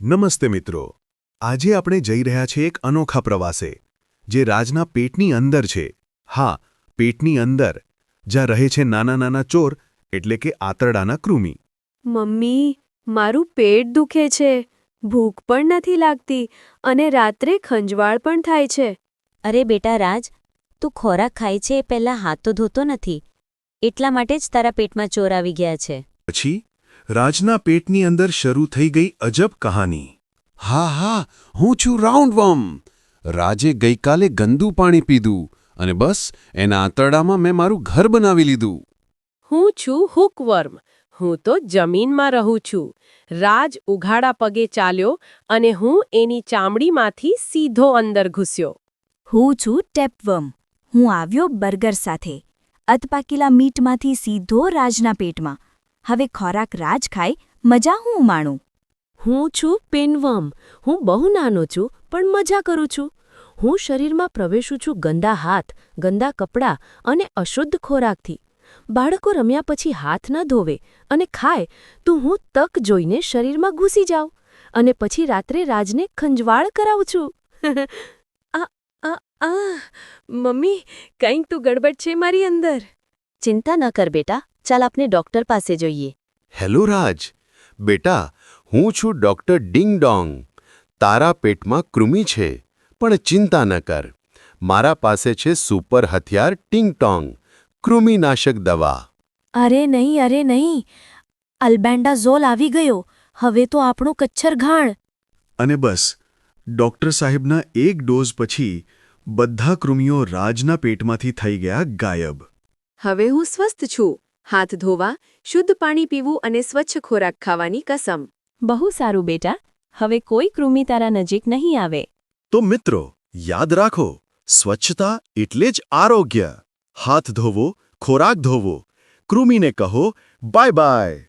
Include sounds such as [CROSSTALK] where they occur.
નમસ્તે મિત્રો. આજે આપણે જઈ રહ્યા છીએ એક અનોખા પ્રવાસે જે રાજના પેટની અંદર છે. હા પેટની અંદર જ્યાં રહે છે નાના નાના ચોર એટલે કે આંતરડાના કૃમિ. મમ્મી મારું પેટ દુખે છે. ભૂખ પણ નથી લાગતી અને રાત્રે ખંજવાળ પણ થાય છે. અરે બેટા રાજ તું ખોરાક ખાય છે એ પહેલાં હાથ તો ધોતો નથી. એટલા માટે જ તારા પેટમાં ચોર આવી ગયા છે. પછી? રાજના પેટની અંદર શરૂ થઈ ગઈ અજબ કહાની. હા હા હું છું રાઉન્ડવર્મ રાજે ગઈકાલે ગંદુ પાણી પીધું અને બસ એના આંતરડામાં મેં મારું ઘર બનાવી લીધું. હું છું હુકવર્મ. હું તો જમીનમાં રહું છું. રાજ ઉઘાડા પગે ચાલ્યો અને હું એની ચામડીમાંથી સીધો અંદર ઘૂસ્યો. હું છું ટેપવર્મ હું આવ્યો બર્ગર સાથે. અધપાકેલા મીટમાંથી સીધો રાજના પેટમાં. હવે ખોરાક રાજ ખાય મજા હું માણું હું છું પિનવમ. હું બહુ નાનો છું પણ મજા કરું છું. હું શરીરમાં પ્રવેશું છું ગંદા હાથ ગંદા કપડાં અને અશુદ્ધ ખોરાકથી. બાળકો રમ્યા પછી હાથ ન ધોવે અને ખાય તો હું તક જોઈને શરીરમાં ઘૂસી જાઉં અને પછી રાત્રે રાજને ખંજવાળ કરાવું છું. [LAUGHS] આ આ આ મમ્મી કંઈક તો ગડબડ છે મારી અંદર. ચિંતા ન કર બેટા ચાલ આપણે ડોક્ટર પાસે જોઈએ. હેલો રાજ. બેટા હું છું ડોક્ટર ડિંગ ડોંગ. તારા પેટમાં કૃમિ છે પણ ચિંતા ન કર. મારા પાસે છે સુપર હથિયાર ટિંગ ટોંગ. કૃમિનાશક દવા. અરે નહીં અરે નહીં. અલ્બેન્ડાઝોલ આવી ગયો. હવે તો આપણું કચ્છર ઘાણ. અને બસ ડોક્ટર સાહેબના એક ડોઝ પછી બધા કૃમિઓ રાજના પેટમાંથી થઈ ગયા ગાયબ. હવે હું સ્વસ્થ છું. હાથ ધોવા શુદ્ધ પાણી પીવું અને સ્વચ્છ ખોરાક ખાવાની કસમ. બહુ સારું બેટા. હવે કોઈ કૃમિ તારા નજીક નહીં આવે. તો મિત્રો યાદ રાખો સ્વચ્છતા એટલે જ આરોગ્ય. હાથ ધોવો ખોરાક ધોવો. કૃમિને કહો બાય બાય.